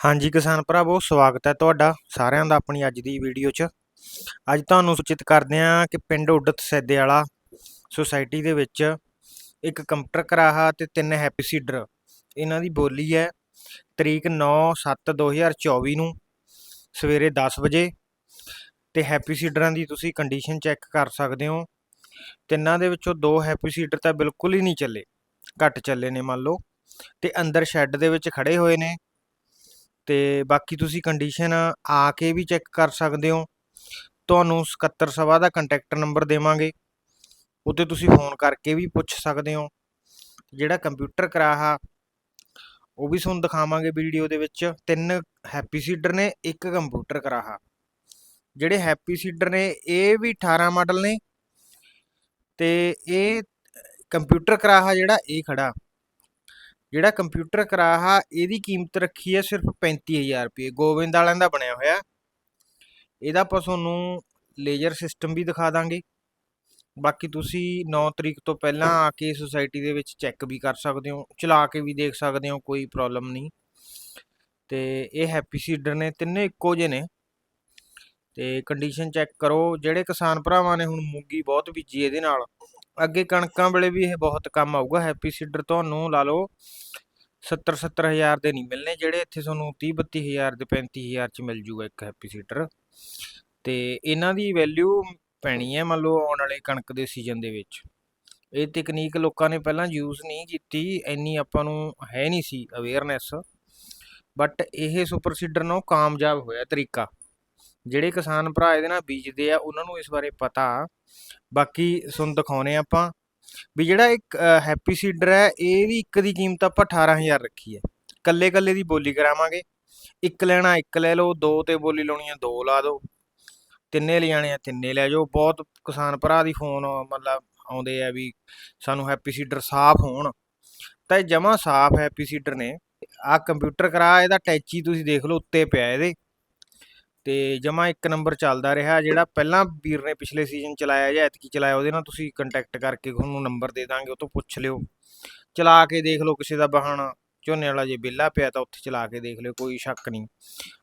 ਹਾਂਜੀ ਕਿਸਾਨ ਭਰਾਵੋ, ਸਵਾਗਤ ਹੈ ਤੁਹਾਡਾ ਸਾਰਿਆਂ ਦਾ ਆਪਣੀ ਅੱਜ ਦੀ ਵੀਡੀਓ 'ਚ। ਅੱਜ ਤੁਹਾਨੂੰ ਸੂਚਿਤ ਕਰਦੇ ਹਾਂ ਕਿ ਪਿੰਡ ਉਡਤ ਸੈਦੇ ਵਾਲਾ ਸੁਸਾਇਟੀ ਦੇ ਵਿੱਚ ਇੱਕ ਕੰਪਟਰ ਕਰਾਹਾ ਤੇ ਤਿੰਨ ਹੈਪੀ ਸੀਡਰ। ਇਹਨਾਂ ਦੀ ਬੋਲੀ ਹੈ, ਤਰੀਕ 9/7/2024 ਨੂੰ ਸਵੇਰੇ 10 ਵਜੇ ਤੇ ਹੈਪੀ ਸੀਡਰਾਂ ਦੀ ਤੁਸੀਂ ਕੰਡੀਸ਼ਨ ਚੈੱਕ ਕਰ ਸਕਦੇ ਹੋ। ਤਿੰਨਾਂ ਦੇ ਵਿੱਚੋਂ ਦੋ ਹੈਪੀ ਸੀਡਰ ਤਾਂ ਬਿਲਕੁਲ ਹੀ ਨਹੀਂ ਚੱਲੇ, ਘੱਟ ਚੱਲੇ ਨੇ ਮੰਨ ਲਓ। ਤੇ ਅੰਦਰ ਸ਼ੈੱਡ ਦੇ ਵਿੱਚ ਖੜੇ ਹੋਏ ਨੇ ਤੇ ਬਾਕੀ ਤੁਸੀਂ ਕੰਡੀਸ਼ਨ ਆ ਕੇ ਵੀ ਚੈੱਕ ਕਰ ਸਕਦੇ ਹੋ। ਤੁਹਾਨੂੰ 77 ਸਵਾ ਦਾ ਕੰਟੈਕਟ ਨੰਬਰ ਦੇਵਾਂਗੇ। ਉੱਤੇ ਤੁਸੀਂ ਫੋਨ ਕਰਕੇ ਵੀ ਪੁੱਛ ਸਕਦੇ ਹੋ। ਜਿਹੜਾ ਕੰਪਿਊਟਰ ਕਰਾਹਾ, ਉਹ ਵੀ ਤੁਹਾਨੂੰ ਦਿਖਾਵਾਂਗੇ ਵੀਡੀਓ ਦੇ ਵਿੱਚ। ਤਿੰਨ ਹੈਪੀ ਸੀਡਰ ਨੇ, ਇੱਕ ਕੰਪਿਊਟਰ ਕਰਾਹਾ। ਜਿਹੜੇ ਹੈਪੀ ਸੀਡਰ ਨੇ, ਇਹ ਵੀ 18 ਮਾਡਲ ਨੇ। ਤੇ ਇਹ ਕੰਪਿਊਟਰ ਕਰਾਹਾ ਜਿਹੜਾ, ਇਹ ਖੜਾ। ਜਿਹੜਾ ਕੰਪਿਊਟਰ ਕਰਾਹਾ ਇਹਦੀ ਕੀਮਤ ਰੱਖੀ ਹੈ ਸਿਰਫ 35000 ਰੁਪਏ। ਗੋਬਿੰਦ ਵਾਲਿਆਂ ਦਾ ਬਣਿਆ ਹੋਇਆ। ਇਹਦਾ ਆਪਾਂ ਤੁਹਾਨੂੰ ਲੇਜ਼ਰ ਸਿਸਟਮ ਵੀ ਦਿਖਾ ਦਾਂਗੇ। ਬਾਕੀ ਤੁਸੀਂ 9 ਤਰੀਕ ਤੋਂ ਪਹਿਲਾਂ ਆ ਕੇ ਸੁਸਾਇਟੀ ਦੇ ਵਿੱਚ ਚੈੱਕ ਵੀ ਕਰ ਸਕਦੇ ਹੋ, ਚਲਾ ਕੇ ਵੀ ਦੇਖ ਸਕਦੇ ਹੋ, ਕੋਈ ਪ੍ਰੋਬਲਮ ਨਹੀਂ। ਤੇ ਇਹ ਹੈਪੀ ਸੀਡਰ ਨੇ, ਤਿੰਨੇ ਇੱਕੋ ਜਿਹੇ ਨੇ। ਤੇ ਕੰਡੀਸ਼ਨ ਚੈੱਕ ਕਰੋ। ਜਿਹੜੇ ਕਿਸਾਨ ਭਰਾਵਾਂ ਨੇ, ਹੁਣ ਮੂੰਗੀ ਬਹੁਤ ਬੀਜੀ ਇਹਦੇ ਨਾਲ। ਅੱਗੇ ਕਣਕਾਂ ਵੇਲੇ ਵੀ ਇਹ ਬਹੁਤ ਕੰਮ ਆਊਗਾ, ਹੈਪੀ ਸੀਡਰ ਤੁਹਾਨੂੰ ਲਾ ਲਓ 70 70000 ਦੇ ਨਹੀਂ ਮਿਲਨੇ ਜਿਹੜੇ ਇੱਥੇ ਤੁਹਾਨੂੰ 30 32000 ਦੇ 35000 ਚ ਮਿਲ ਜੂਗਾ ਇੱਕ ਹੈਪੀ ਸੀਡਰ। ਤੇ ਇਹਨਾਂ ਦੀ ਵੈਲਿਊ ਪੈਣੀ ਹੈ ਮੰਨ ਲਓ ਆਉਣ ਵਾਲੇ ਕਣਕ ਦੇ ਸੀਜ਼ਨ ਦੇ ਵਿੱਚ। ਇਹ ਤਕਨੀਕ ਲੋਕਾਂ ਨੇ ਪਹਿਲਾਂ ਯੂਜ਼ ਨਹੀਂ ਕੀਤੀ, ਇੰਨੀ ਆਪਾਂ ਨੂੰ ਹੈ ਨਹੀਂ ਸੀ ਅਵੇਅਰਨੈਸ ਬਟ ਇਹ ਸੁਪਰ ਸੀਡਰ ਨਾਲ ਕਾਮਯਾਬ ਹੋਇਆ ਤਰੀਕਾ। ਜਿਹੜੇ ਕਿਸਾਨ ਭਰਾ ਇਹਦੇ ਨਾਲ ਬੀਜਦੇ ਆ, ਉਹਨਾਂ ਨੂੰ ਇਸ ਬਾਰੇ ਪਤਾ। ਬਾਕੀ ਤੁਹਾਨੂੰ ਦਿਖਾਉਨੇ ਆਪਾਂ ਵੀ ਜਿਹੜਾ ਇੱਕ ਹੈਪੀ ਸੀਡਰ ਹੈ ਇਹਦੀ ਇੱਕ ਦੀ ਕੀਮਤ ਆਪਾਂ 18000 ਰੱਖੀ ਹੈ। ਕੱਲੇ ਕੱਲੇ ਦੀ ਬੋਲੀ ਕਰਾਵਾਂਗੇ। ਇੱਕ ਲੈਣਾ ਇੱਕ ਲੈ ਲਓ, ਦੋ ਤੇ ਬੋਲੀ ਲਾਉਣੀ ਹੈ ਦੋ ਲਾ ਦਿਓ। ਤਿੰਨੇ ਲਿਆਣੇ ਆ, ਤਿੰਨੇ ਲੈ ਜਾਓ। ਬਹੁਤ ਕਿਸਾਨ ਭਰਾ ਦੀ ਫੋਨ, ਮਤਲਬ ਆਉਂਦੇ ਆ ਵੀ ਸਾਨੂੰ ਹੈਪੀ ਸੀਡਰ ਸਾਫ਼ ਹੋਣ। ਤਾਂ ਇਹ ਜਮਾ ਸਾਫ਼ ਹੈਪੀ ਸੀਡਰ ਨੇ। ਆ ਕੰਪਿਊਟਰ ਕਰਾ, ਇਹਦਾ ਟੈਚੀ ਤੁਸੀਂ ਦੇਖ ਲਓ, ਉੱਤੇ ਪਿਆ ਇਹਦੇ। ਤੇ ਜਮਾ ਇੱਕ ਨੰਬਰ ਚੱਲਦਾ ਰਿਹਾ, ਜਿਹੜਾ ਪਹਿਲਾਂ ਵੀਰ ਨੇ ਪਿਛਲੇ ਸੀਜ਼ਨ ਚਲਾਇਆ ਜਾਂ ਐਤਕੀ ਚਲਾਇਆ, ਉਹਦੇ ਨਾਲ ਤੁਸੀਂ ਕੰਟੈਕਟ ਕਰਕੇ ਤੁਹਾਨੂੰ ਨੰਬਰ ਦੇ ਦਾਂਗੇ, ਉਹ ਤੋਂ ਪੁੱਛ ਲਿਓ। ਚਲਾ ਕੇ ਦੇਖ ਲਓ ਕਿਸੇ ਦਾ ਬਹਾਨਾ, ਝੋਨੇ ਵਾਲਾ ਜੇ ਬਿੱਲਾ ਪਿਆ ਤਾਂ ਉੱਥੇ ਚਲਾ ਕੇ ਦੇਖ ਲਿਓ, ਕੋਈ ਸ਼ੱਕ ਨਹੀਂ।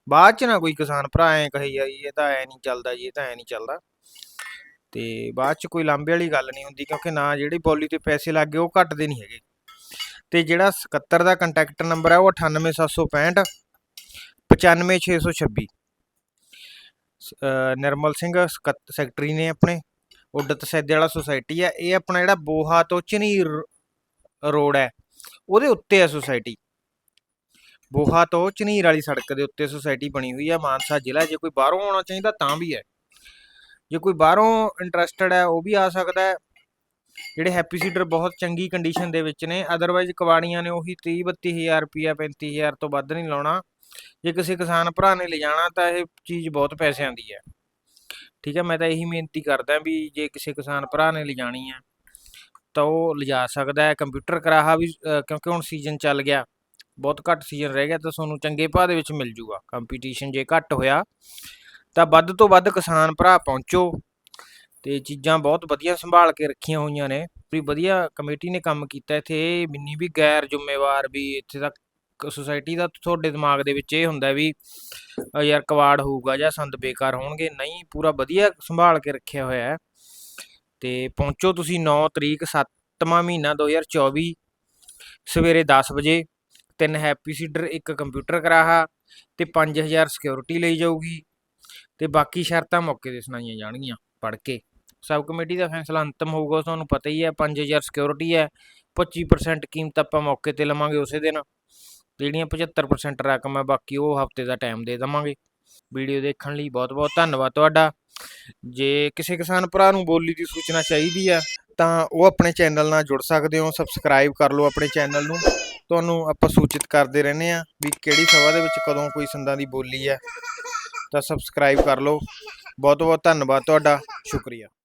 ਬਾਅਦ ਚ ਨਾ ਕੋਈ ਕਿਸਾਨ ਭਰਾ ਐ ਕਹੀ ਜਾਈ ਇਹ ਤਾਂ ਐ ਨਹੀਂ ਚੱਲਦਾ ਜੀ, ਇਹ ਤਾਂ ਐ ਨਹੀਂ ਚੱਲਦਾ। ਤੇ ਬਾਅਦ ਚ ਕੋਈ ਲਾਂਬੇ ਵਾਲੀ ਗੱਲ ਨਹੀਂ ਹੁੰਦੀ, ਕਿਉਂਕਿ ਨਾ ਜਿਹੜੀ ਬੋਲੀ ਤੇ ਪੈਸੇ ਲੱਗੇ ਉਹ ਘਟਦੇ ਨਹੀਂ ਹੈਗੇ। ਤੇ ਜਿਹੜਾ 77 ਦਾ ਕੰਟੈਕਟ ਨੰਬਰ ਹੈ ਉਹ 98765 95626 ਨਿਰਮਲ ਸਿੰਘ ਸੈਕਟਰੀ ਨੇ ਆਪਣੇ, ਉਡਤ ਸੈਦੇ ਵਾਲਾ ਸੁਸਾਇਟੀ ਆ ਇਹ ਆਪਣਾ ਜਿਹੜਾ ਬੋਹਾ ਤੋਂ ਚਨੀ ਰੋਡ ਹੈ, ਉਹਦੇ ਉੱਤੇ ਹੈ ਸੁਸਾਇਟੀ ਬੋਹਾ ਤੋਂ ਚਨੀਰ ਵਾਲੀ ਸੜਕ ਦੇ ਉੱਤੇ ਸੁਸਾਇਟੀ ਬਣੀ ਹੋਈ ਹੈ। ਮਾਨਸਾ ਜ਼ਿਲ੍ਹਾ ਜੇ ਕੋਈ ਬਾਹਰੋਂ ਆਉਣਾ ਚਾਹੀਦਾ ਤਾਂ ਵੀ ਹੈ। ਜੇ ਕੋਈ ਬਾਹਰੋਂ ਇੰਟਰਸਟਡ ਹੈ, ਉਹ ਵੀ ਆ ਸਕਦਾ ਹੈ। ਜਿਹੜੇ ਹੈਪੀ ਸੀਡਰ ਬਹੁਤ ਚੰਗੀ ਕੰਡੀਸ਼ਨ ਦੇ ਵਿੱਚ ਨੇ ਅਦਰਵਾਈਜ਼ ਕਵਾੜੀਆਂ ਨੇ ਉਹੀ 30 32000 ਰੁਪਿਆ 35000 ਤੋਂ ਵੱਧ ਨਹੀਂ ਲਾਉਣਾ। ਜੇ ਕਿਸੇ ਕਿਸਾਨ ਭਰਾ ਨੇ ਲਿਜਾਣਾ ਤਾਂ ਇਹ ਚੀਜ਼ ਬਹੁਤ ਪੈਸਿਆਂ ਦੀ ਹੈ। ਠੀਕ ਹੈ, ਮੈਂ ਤਾਂ ਇਹੀ ਬੇਨਤੀ ਕਰਦਾ ਵੀ ਜੇ ਕਿਸੇ ਕਿਸਾਨ ਭਰਾ ਨੇ ਲਿਜਾਣੀ ਹੈ, ਤਾਂ ਉਹ ਲਿਜਾ ਸਕਦਾ ਹੈ। ਕੰਪਿਊਟਰ ਕਰਾਹਾ ਵੀ ਕਿਉਂਕਿ ਹੁਣ ਸੀਜ਼ਨ ਚੱਲ ਗਿਆ, ਬਹੁਤ ਘੱਟ ਸੀਜ਼ਨ ਰਹਿ ਗਿਆ ਤਾਂ ਤੁਹਾਨੂੰ ਚੰਗੇ ਭਾਅ ਦੇ ਵਿੱਚ ਮਿਲ ਜੂਗਾ। ਕੰਪੀਟੀਸ਼ਨ ਜੇ ਘੱਟ ਹੋਇਆ, ਤਾਂ ਵੱਧ ਤੋਂ ਵੱਧ ਕਿਸਾਨ ਭਰਾ ਪਹੁੰਚੋ ਤੇ ਚੀਜ਼ਾਂ ਬਹੁਤ ਵਧੀਆ ਸੰਭਾਲ ਕੇ ਰੱਖੀਆਂ ਹੋਈਆਂ ਨੇ। ਵੀ ਵਧੀਆ ਕਮੇਟੀ ਨੇ ਕੰਮ ਕੀਤਾ ਇੱਥੇ, ਇਹ ਮਿੰਨੀ ਵੀ ਗੈਰ ਜ਼ਿੰਮੇਵਾਰ ਵੀ ਇੱਥੇ ਤੱਕ ਸੁਸਾਇਟੀ ਦਾ ਤੁਹਾਡੇ ਦਿਮਾਗ ਦੇ ਵਿੱਚ ਇਹ ਹੁੰਦਾ ਵੀ ਯਾਰ ਕਵਾੜ ਹੋਊਗਾ ਜਾਂ ਸੰਦ ਬੇਕਾਰ ਹੋਣਗੇ, ਨਹੀਂ, ਪੂਰਾ ਵਧੀਆ ਸੰਭਾਲ ਕੇ ਰੱਖਿਆ ਹੋਇਆ ਹੈ। ਤੇ ਪਹੁੰਚੋ ਤੁਸੀਂ 9 ਤਰੀਕ 7ਵਾਂ ਮਹੀਨਾ 2024 ਸਵੇਰੇ 10 ਵਜੇ, ਤਿੰਨ ਹੈਪੀ ਸੀਡਰ, ਇੱਕ ਕੰਪਿਊਟਰ ਕਰਾਹਾ ਤੇ 5000 ਸਿਕਿਉਰਿਟੀ ਲਈ ਜਾਊਗੀ। ਤੇ ਬਾਕੀ ਸ਼ਰਤਾਂ ਮੌਕੇ ਤੇ ਸੁਣਾਈਆਂ ਜਾਣਗੀਆਂ ਪੜ ਕੇ। ਸਬ ਕਮੇਟੀ ਦਾ ਫੈਸਲਾ ਅੰਤਮ ਹੋਊਗਾ ਤੁਹਾਨੂੰ ਪਤਾ ਹੀ ਹੈ 5000 ਸਿਕਿਉਰਿਟੀ ਹੈ 25% ਕੀਮਤ ਆਪਾਂ ਮੌਕੇ ਤੇ ਲਵਾਂਗੇ ਉਸੇ ਦਿਨ। ਜਿਹੜੀਆਂ 75% ਰਕਮ ਹੈ, ਬਾਕੀ ਉਹ ਹਫ਼ਤੇ ਦਾ ਟਾਈਮ ਦੇ ਦਵਾਂਗੇ। ਵੀਡੀਓ ਦੇਖਣ ਲਈ ਬਹੁਤ ਬਹੁਤ ਧੰਨਵਾਦ ਤੁਹਾਡਾ। ਜੇ ਕਿਸੇ ਕਿਸਾਨ ਭਰਾ ਨੂੰ ਬੋਲੀ ਦੀ ਸੂਚਨਾ ਚਾਹੀਦੀ ਆ, ਤਾਂ ਉਹ ਆਪਣੇ ਚੈਨਲ ਨਾਲ ਜੁੜ ਸਕਦੇ ਹੋ ਸਬਸਕ੍ਰਾਈਬ ਕਰ ਲਓ ਆਪਣੇ ਚੈਨਲ ਨੂੰ। ਤੁਹਾਨੂੰ ਆਪਾਂ ਸੂਚਿਤ ਕਰਦੇ ਰਹਿੰਦੇ ਆ ਵੀ ਕਿਹੜੀ ਸਭਾ ਦੇ ਵਿੱਚ ਕਦੋਂ ਕੋਈ ਸੰਦਾਂ ਦੀ ਬੋਲੀ ਹੈ ਤਾਂ ਸਬਸਕ੍ਰਾਈਬ ਕਰ ਲਓ। ਬਹੁਤ ਬਹੁਤ ਧੰਨਵਾਦ ਤੁਹਾਡਾ, ਸ਼ੁਕਰੀਆ।